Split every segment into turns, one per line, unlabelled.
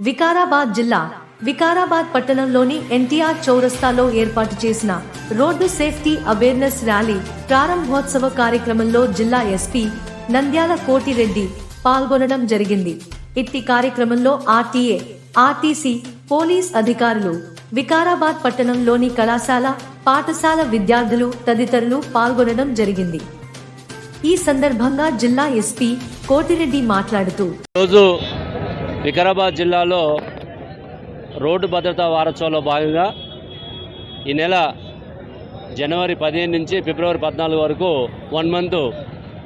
వికారాబాద్ జిల్లా వికారాబాద్ పట్టణంలోని ఎన్టీఆర్ చౌరస్తాలో ఏర్పాటు చేసిన రోడ్డు సేఫ్టీ అవేర్నెస్ ర్యాలీ ప్రారంభోత్సవ కార్యక్రమంలో జిల్లా ఎస్పీ నంద్యాల కోటిరెడ్డి పాల్గొనడం జరిగింది. ఇట్టి కార్యక్రమంలో ఆర్టీఏ ఆర్టీసీ పోలీస్ అధికారులు వికారాబాద్ పట్టణంలోని కళాశాల పాఠశాల విద్యార్థులు తదితరులు పాల్గొనడం జరిగింది. ఈ సందర్భంగా జిల్లా ఎస్పీ కోటిరెడ్డి మాట్లాడుతూ
వికారాబాద్ జిల్లాలో రోడ్డు భద్రతా వారోత్సవంలో భాగంగా ఈ నెల జనవరి పదిహేను నుంచి ఫిబ్రవరి పద్నాలుగు వరకు వన్ మంత్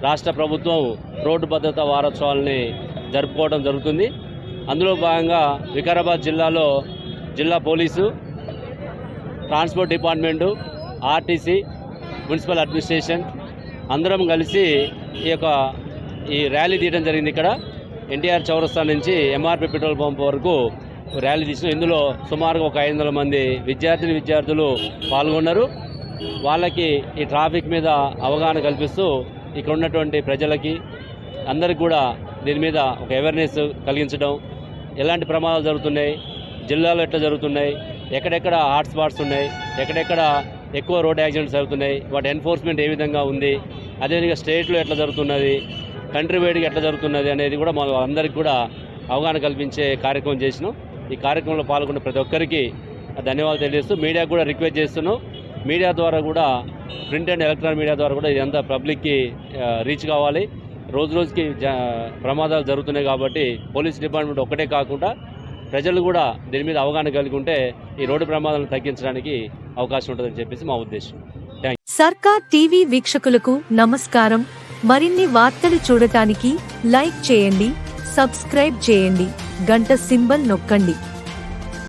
రాష్ట్ర ప్రభుత్వం రోడ్డు భద్రతా వారోత్సవాలని జరుపుకోవడం జరుగుతుంది. అందులో భాగంగా వికారాబాద్ జిల్లాలో జిల్లా police transport department RTC municipal administration అందరం కలిసి ఈ యొక్క ఈ ర్యాలీ తీయడం జరిగింది ఇక్కడ. ఎన్టీఆర్ చౌరస్తా నుంచి ఎంఆర్పి పెట్రోల్ పంప్ వరకు ర్యాలీ తీసిన ఇందులో సుమారుగా ఒక ఐదు వందల మంది విద్యార్థిని విద్యార్థులు పాల్గొన్నారు. వాళ్ళకి ఈ ట్రాఫిక్ మీద అవగాహన కల్పిస్తూ ఇక్కడ ఉన్నటువంటి ప్రజలకి అందరికి కూడా దీని మీద ఒక అవేర్నెస్ కలిగించడం. ఎలాంటి ప్రమాదాలు జరుగుతున్నాయి? జిల్లాలో ఎట్లా జరుగుతున్నాయి? ఎక్కడెక్కడ హాట్ స్పాట్స్ ఉన్నాయి? ఎక్కడెక్కడ ఎక్కువ రోడ్ యాక్సిడెంట్స్ జరుగుతున్నాయి? వాటి ఎన్ఫోర్స్మెంట్ ఏ విధంగా ఉంది? అదేవిధంగా స్టేట్లో ఎట్లా జరుగుతున్నది? కంట్రీ వైడ్గా ఎట్లా జరుగుతున్నది అనేది కూడా మనం అందరికీ కూడా అవగాహన కల్పించే కార్యక్రమం చేసినాం. ఈ కార్యక్రమంలో పాల్గొన్న ప్రతి ఒక్కరికి ధన్యవాదాలు తెలియజేస్తూ మీడియా కూడా రిక్వెస్ట్ చేస్తున్నాం. మీడియా ద్వారా కూడా ప్రింట్ అండ్ ఎలక్ట్రానిక్ మీడియా ద్వారా కూడా ఇదంతా పబ్లిక్కి రీచ్ కావాలి. రోజు రోజుకి జ- ప్రమాదాలు జరుగుతున్నాయి కాబట్టి పోలీస్ డిపార్ట్మెంట్ ఒక్కటే కాకుండా ప్రజలు కూడా దీని మీద అవగాహన కలిగి ఉంటే ఈ రోడ్డు ప్రమాదాలను తగ్గించడానికి అవకాశం ఉంటుందని చెప్పేసి మా ఉద్దేశం.
సర్కార్ టీవీ వీక్షకులకు నమస్కారం. మరిన్ని వార్తలు చూడటానికి లైక్ చేయండి సబ్స్క్రైబ్ చేయండి గంట సింబల్ నొక్కండి.